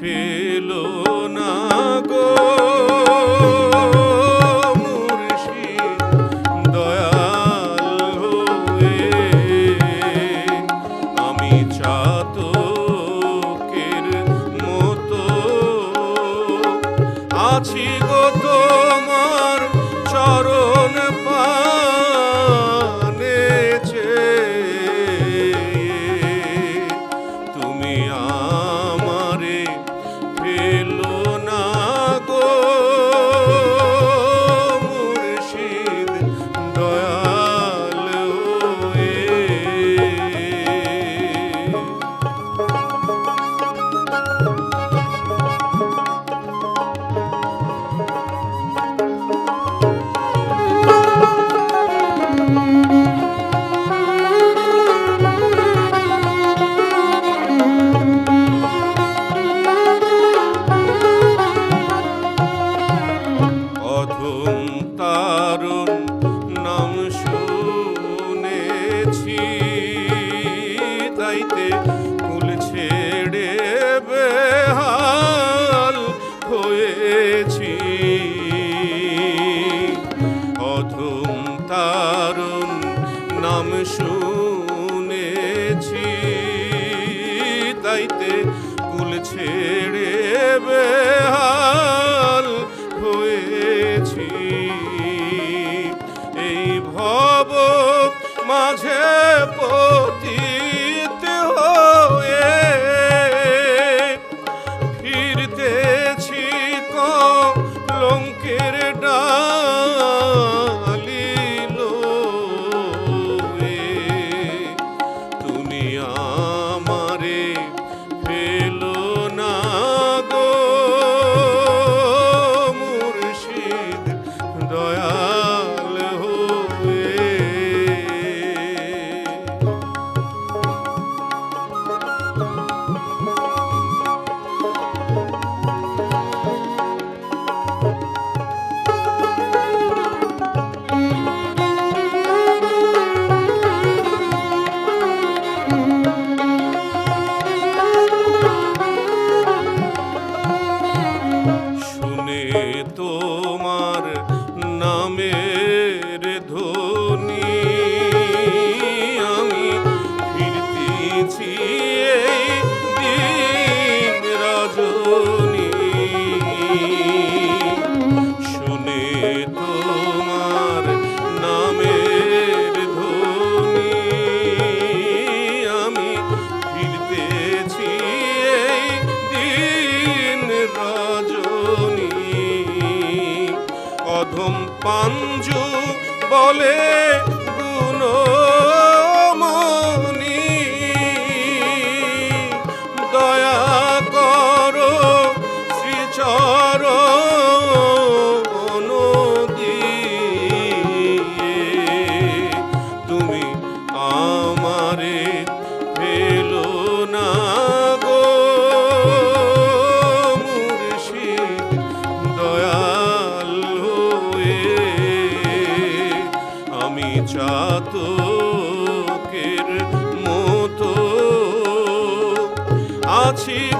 ফেলো। যাইতে ছেড়ে বেহাল হয়েছি। অধম তারুণ নাম শুনেছি, তাইতে কুল ছেড়ে বেহাল হয়েছি। এই ভব মাঝে পতি মধুম পাঞ্জু বলে watching.